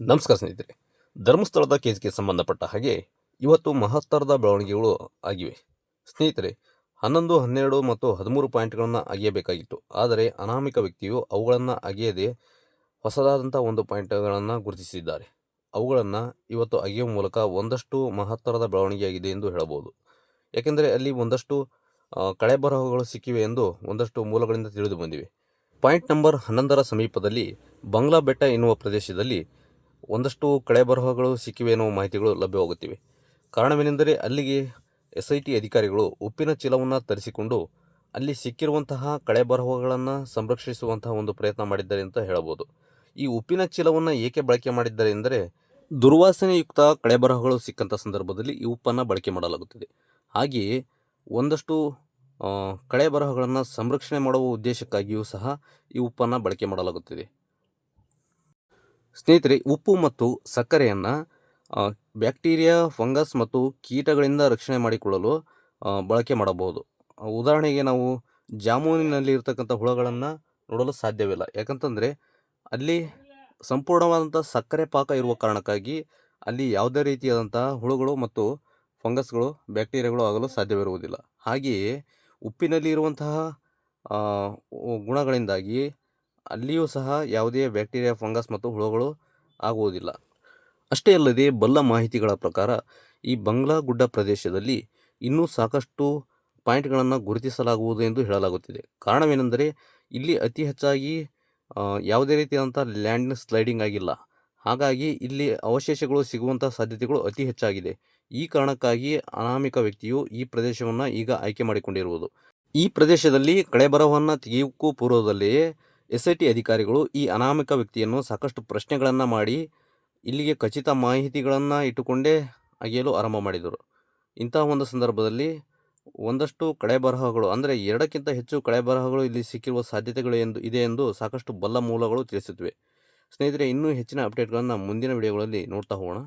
ನಮಸ್ಕಾರ ಸ್ನೇಹಿತರೆ. ಧರ್ಮಸ್ಥಳದ ಕೇಸ್ಗೆ ಸಂಬಂಧಪಟ್ಟ ಹಾಗೆ ಇವತ್ತು ಮಹತ್ತರದ ಬೆಳವಣಿಗೆಗಳು ಆಗಿವೆ. ಸ್ನೇಹಿತರೆ, ಹನ್ನೊಂದು, ಹನ್ನೆರಡು ಮತ್ತು ಹದಿಮೂರು ಪಾಯಿಂಟ್ಗಳನ್ನು ಅಗೆಯಬೇಕಾಗಿತ್ತು. ಆದರೆ ಅನಾಮಿಕ ವ್ಯಕ್ತಿಯು ಅವುಗಳನ್ನು ಅಗೆಯದೆ ಹೊಸದಾದಂಥ ಒಂದು ಪಾಯಿಂಟ್ಗಳನ್ನು ಗುರುತಿಸಿದ್ದಾರೆ. ಅವುಗಳನ್ನು ಇವತ್ತು ಅಗೆಯುವ ಮೂಲಕ ಒಂದಷ್ಟು ಮಹತ್ತರದ ಬೆಳವಣಿಗೆಯಾಗಿದೆ ಎಂದು ಹೇಳಬಹುದು. ಯಾಕೆಂದರೆ ಅಲ್ಲಿ ಒಂದಷ್ಟು ಕಳೆ ಕಳೆಬರಹಗಳು ಸಿಕ್ಕಿವೆ ಎಂದು ಒಂದಷ್ಟು ಮೂಲಗಳಿಂದ ತಿಳಿದು ಬಂದಿವೆ. ಪಾಯಿಂಟ್ ನಂಬರ್ ಹನ್ನೊಂದರ ಸಮೀಪದಲ್ಲಿ ಬಂಗ್ಲಾ ಬೆಟ್ಟ ಎನ್ನುವ ಪ್ರದೇಶದಲ್ಲಿ ಒಂದಷ್ಟು ಕಳೆಬರಹಗಳು ಸಿಕ್ಕಿವೆ ಎನ್ನುವ ಮಾಹಿತಿಗಳು ಲಭ್ಯವಾಗುತ್ತಿವೆ ಕಾರಣವೇನೆಂದರೆ ಅಲ್ಲಿಗೆ ಎಸ್ ಐ ಟಿ ಅಧಿಕಾರಿಗಳು ಉಪ್ಪಿನ ಚೀಲವನ್ನು ತರಿಸಿಕೊಂಡು ಅಲ್ಲಿ ಸಿಕ್ಕಿರುವಂತಹ ಕಳೆಬರಹಗಳನ್ನು ಸಂರಕ್ಷಿಸುವಂತಹ ಒಂದು ಪ್ರಯತ್ನ ಮಾಡಿದ್ದಾರೆ ಅಂತ ಹೇಳಬಹುದು ಈ ಉಪ್ಪಿನ ಚೀಲವನ್ನು ಏಕೆ ಬಳಕೆ ಮಾಡಿದ್ದಾರೆ ಎಂದರೆ ದುರ್ವಾಸನೆಯುಕ್ತ ಕಳೆಬರಹಗಳು ಸಿಕ್ಕಂಥ ಸಂದರ್ಭದಲ್ಲಿ ಈ ಉಪ್ಪನ್ನು ಬಳಕೆ ಮಾಡಲಾಗುತ್ತದೆ. ಹಾಗೆಯೇ ಒಂದಷ್ಟು ಕಳೆ ಕಳೆಬರಹಗಳನ್ನು ಸಂರಕ್ಷಣೆ ಮಾಡುವ ಉದ್ದೇಶಕ್ಕಾಗಿಯೂ ಸಹ ಈ ಉಪ್ಪನ್ನು ಬಳಕೆ ಮಾಡಲಾಗುತ್ತದೆ. ಸ್ನೇಹಿತರೆ, ಉಪ್ಪು ಮತ್ತು ಸಕ್ಕರೆಯನ್ನು ಬ್ಯಾಕ್ಟೀರಿಯಾ, ಫಂಗಸ್ ಮತ್ತು ಕೀಟಗಳಿಂದ ರಕ್ಷಣೆ ಮಾಡಿಕೊಳ್ಳಲು ಬಳಕೆ ಮಾಡಬಹುದು. ಉದಾಹರಣೆಗೆ ನಾವು ಜಾಮೂನಿನಲ್ಲಿ ಇರತಕ್ಕಂಥ ಹುಳಗಳನ್ನು ನೋಡಲು ಸಾಧ್ಯವಿಲ್ಲ. ಯಾಕಂತಂದರೆ, ಅಲ್ಲಿ ಸಂಪೂರ್ಣವಾದಂಥ ಸಕ್ಕರೆ ಪಾಕ ಇರುವ ಕಾರಣಕ್ಕಾಗಿ ಅಲ್ಲಿ ಯಾವುದೇ ರೀತಿಯಾದಂಥ ಹುಳುಗಳು ಮತ್ತು ಫಂಗಸ್ಗಳು, ಬ್ಯಾಕ್ಟೀರಿಯಾಗಳು ಆಗಲು ಸಾಧ್ಯವಿರುವುದಿಲ್ಲ. ಹಾಗೆಯೇ ಉಪ್ಪಿನಲ್ಲಿ ಇರುವಂತಹ ಗುಣಗಳಿಂದಾಗಿ ಅಲ್ಲಿಯೂ ಸಹ ಯಾವುದೇ ಬ್ಯಾಕ್ಟೀರಿಯಾ, ಫಂಗಸ್ ಮತ್ತು ಹುಳುಗಳು ಆಗುವುದಿಲ್ಲ. ಅಷ್ಟೇ ಅಲ್ಲದೆ ಬಲ್ಲ ಮಾಹಿತಿಗಳ ಪ್ರಕಾರ, ಈ ಬಂಗ್ಲಾ ಗುಡ್ಡ ಪ್ರದೇಶದಲ್ಲಿ ಇನ್ನೂ ಸಾಕಷ್ಟು ಪಾಯಿಂಟ್ಗಳನ್ನು ಗುರುತಿಸಲಾಗುವುದು ಎಂದು ಹೇಳಲಾಗುತ್ತಿದೆ. ಕಾರಣವೇನೆಂದರೆ, ಇಲ್ಲಿ ಅತಿ ಹೆಚ್ಚಾಗಿ ಯಾವುದೇ ರೀತಿಯಾದಂಥ ಲ್ಯಾಂಡ್ ಸ್ಲೈಡಿಂಗ್ ಆಗಿಲ್ಲ. ಹಾಗಾಗಿ ಇಲ್ಲಿ ಅವಶೇಷಗಳು ಸಿಗುವಂಥ ಸಾಧ್ಯತೆಗಳು ಅತಿ ಹೆಚ್ಚಾಗಿದೆ. ಈ ಕಾರಣಕ್ಕಾಗಿ ಅನಾಮಿಕ ವ್ಯಕ್ತಿಯು ಈ ಪ್ರದೇಶವನ್ನು ಈಗ ಆಯ್ಕೆ ಮಾಡಿಕೊಂಡಿರುವುದು. ಈ ಪ್ರದೇಶದಲ್ಲಿ ಕಳೆಬರಹವನ್ನು ತೆಗೆಯೋಕ್ಕೂ ಪೂರ್ವದಲ್ಲಿಯೇ ಎಸ್ ಐ ಟಿ ಅಧಿಕಾರಿಗಳು ಈ ಅನಾಮಿಕ ವ್ಯಕ್ತಿಯನ್ನು ಸಾಕಷ್ಟು ಪ್ರಶ್ನೆಗಳನ್ನು ಮಾಡಿ, ಇಲ್ಲಿಗೆ ಖಚಿತ ಮಾಹಿತಿಗಳನ್ನು ಇಟ್ಟುಕೊಂಡೇ ಅಗೆಯಲು ಆರಂಭ ಮಾಡಿದರು. ಇಂತಹ ಒಂದು ಸಂದರ್ಭದಲ್ಲಿ ಒಂದಷ್ಟು ಕಳೆ ಬರಹಗಳು ಅಂದರೆ ಎರಡಕ್ಕಿಂತ ಹೆಚ್ಚು ಕಳೆ ಬರಹಗಳು ಇಲ್ಲಿ ಸಿಕ್ಕಿರುವ ಸಾಧ್ಯತೆಗಳು ಎಂದು, ಇದೆ ಎಂದು ಸಾಕಷ್ಟು ಬಲ್ಲ ಮೂಲಗಳು ತಿಳಿಸುತ್ತಿವೆ. ಸ್ನೇಹಿತರೆ, ಇನ್ನೂ ಹೆಚ್ಚಿನ ಅಪ್ಡೇಟ್ಗಳನ್ನು ಮುಂದಿನ ವಿಡಿಯೋಗಳಲ್ಲಿ ನೋಡ್ತಾ ಹೋಗೋಣ.